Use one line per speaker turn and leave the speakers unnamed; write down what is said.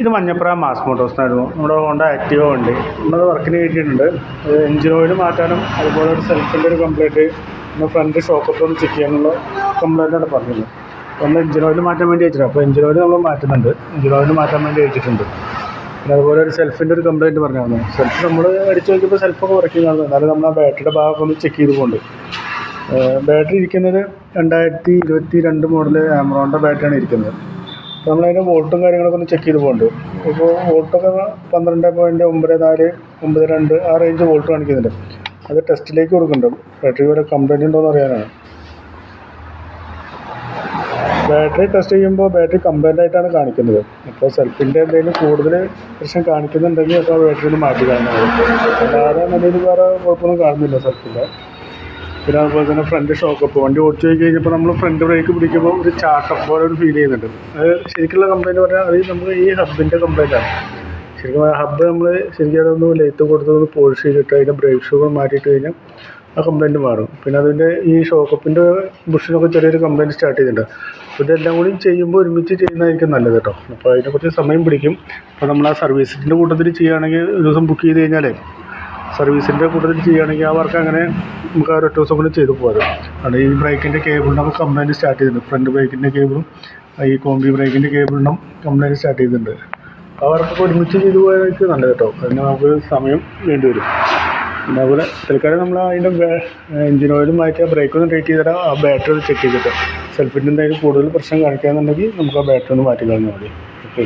ഇത് മഞ്ഞപ്പുറ മാസ് മോട്ടോഴ്സിനായിരുന്നു നമ്മുടെ Honda Activa വണ്ടി. നമ്മൾ വർക്കിന് കയറ്റിയിട്ടുണ്ട്. എഞ്ചിൻ ഓയിൽ മാറ്റാനും അതുപോലെ ഒരു സെൽഫിന്റെ ഒരു കംപ്ലൈന്റ് പിന്നെ ഫ്രണ്ട് ഷോക്കപ്പ് ഒന്ന് ചെക്ക് ചെയ്യാനുള്ള കംപ്ലൈന്റാണ് പറഞ്ഞത്. നമ്മൾ എഞ്ചിൻ ഓയിൽ മാറ്റാൻ വേണ്ടി വെച്ചിട്ടുണ്ട് അപ്പോൾ എഞ്ചിൻ ഓയിൽ നമ്മൾ മാറ്റുന്നുണ്ട്. എഞ്ചിൻ ഓയിൽ മാറ്റാൻ വേണ്ടി വെച്ചിട്ടുണ്ട്. പിന്നെ അതുപോലെ ഒരു സെൽഫിന്റെ ഒരു കംപ്ലൈന്റ് പറഞ്ഞായിരുന്നു. സെൽഫ് നമ്മൾ അടിച്ചു നോക്കിയപ്പോൾ സെൽഫൊക്കെ വർക്കിംഗ് ആണ് എന്നാലും നമ്മൾ ആ ബാറ്ററിയുടെ ഭാഗമൊക്കെ ഒന്ന് ചെക്ക് ചെയ്ത് പോകുന്നുണ്ട് ബാറ്ററി ഇരിക്കുന്നത് രണ്ടായിരത്തി ഇരുപത്തി രണ്ട് മോഡൽ ആമറോണിന്റെ ബാറ്ററിയാണ് ഇരിക്കുന്നത്. നമ്മളതിന്റെ വോൾട്ടും കാര്യങ്ങളൊക്കെ ഒന്ന് ചെക്ക് ചെയ്ത് പോകുന്നുണ്ട് ഇപ്പോൾ വോൾട്ടൊക്കെ പന്ത്രണ്ട് പോയിന്റ് ഒമ്പത് നാല് ഒമ്പത് രണ്ട് ആ റേഞ്ച് വോൾട്ട് കാണിക്കുന്നുണ്ട്. അത് ടെസ്റ്റിലേക്ക് കൊടുക്കുന്നുണ്ട് ബാറ്ററി വരെ കംപ്ലൈന്റ് ഉണ്ടോ എന്ന് അറിയാനാണ്. ബാറ്ററി ടെസ്റ്റ് ചെയ്യുമ്പോൾ ബാറ്ററി കംപ്ലൈന്റ് ആയിട്ടാണ് കാണിക്കുന്നത്. അപ്പോൾ സെൽഫിന്റെ എന്തെങ്കിലും കൂടുതൽ പ്രശ്നം കാണിക്കുന്നുണ്ടെങ്കിൽ അപ്പോൾ ബാറ്ററി ഒന്ന് മാറ്റി കാണുന്നത് അല്ലാതെ നിലയിൽ വേറെ കുഴപ്പമൊന്നും കാണുന്നില്ല സെൽഫിന്റെ പിന്നെ അതുപോലെ തന്നെ ഫ്രണ്ട് ഷോക്കപ്പ് വണ്ടി ഓടിച്ചു പോയി കഴിഞ്ഞപ്പോൾ നമ്മൾ ഫ്രണ്ട് ബ്രേക്ക് പിടിക്കുമ്പോൾ ഒരു ചാട്ടം പോലെ ഒരു ഫീൽ ചെയ്യുന്നുണ്ട്. അത് ശരിക്കുള്ള കംപ്ലൈന്റ് പറഞ്ഞാൽ അത് നമുക്ക് ഈ ഹബിന്റെ കംപ്ലൈന്റാണ് ശരിക്കും ഹബ്ബ് നമ്മൾ ശരിക്കും അതൊന്ന് ലെയ്ത്ത് കൊടുത്തൊന്ന് പോളിഷ് ചെയ്തിട്ട് അതിന്റെ ബ്രേക്ക് ഷൂകൾ മാറ്റിയിട്ട് കഴിഞ്ഞാൽ ആ കംപ്ലൈന്റ് മാറും. പിന്നെ അതിന്റെ ഈ ഷോക്കപ്പിന്റെ ബുഷിനൊക്കെ ചെറിയൊരു കംപ്ലൈന്റ് സ്റ്റാർട്ട് ചെയ്തിട്ടുണ്ട്. ഇതെല്ലാം കൂടി ചെയ്യുമ്പോൾ ഒരുമിച്ച് ചെയ്യുന്നതായിരിക്കും നല്ലത് കേട്ടോ. അപ്പോൾ അതിനെക്കുറിച്ച് കുറച്ച് സമയം പിടിക്കും. അപ്പോൾ നമ്മൾ ആ സർവീസിന്റെ കൂട്ടത്തിൽ ചെയ്യുകയാണെങ്കിൽ ഒരു ദിവസം ബുക്ക് ചെയ്ത് കഴിഞ്ഞാലേ സർവീസിന്റെ കൂടുതൽ ചെയ്യുകയാണെങ്കിൽ ആ വർക്ക് അങ്ങനെ നമുക്ക് ആ ഒരൊറ്റ ദിവസം കൊണ്ട് ചെയ്ത് അവിടെ ഈ ബ്രേക്കിന്റെ കേബിളിനും കംപ്ലൈന്റ് സ്റ്റാർട്ട് ചെയ്തിട്ടുണ്ട്. ഫ്രണ്ട് ബ്രേക്കിന്റെ കേബിളും ഈ കോമ്പി ബ്രേക്കിന്റെ കേബിളിനും കംപ്ലൈന്റ് സ്റ്റാർട്ട് ചെയ്തിട്ടുണ്ട്. ആ വർക്കൊക്കെ ഒരുമിച്ച് ചെയ്തു പോയതായിരിക്കും നല്ലത് കേട്ടോ. അതിന് നമുക്ക് സമയം വേണ്ടി വരും. അതുപോലെ തൽക്കാലം നമ്മൾ അതിന്റെ എഞ്ചിൻ ഓയിലും മാറ്റി ബ്രേക്ക് ഒന്ന് ടൈറ്റ് ചെയ്തിട്ട് ആ ബാറ്ററി ഒന്ന് ചെക്ക് ചെയ്തിട്ട്. സെൽഫിന്റെ എന്തെങ്കിലും കൂടുതൽ പ്രശ്നം കാണിക്കുകയാണെന്നുണ്ടെങ്കിൽ നമുക്ക് ആ ബാറ്ററി ഒന്ന് മാറ്റി കളഞ്ഞാൽ മതി. ഓക്കെ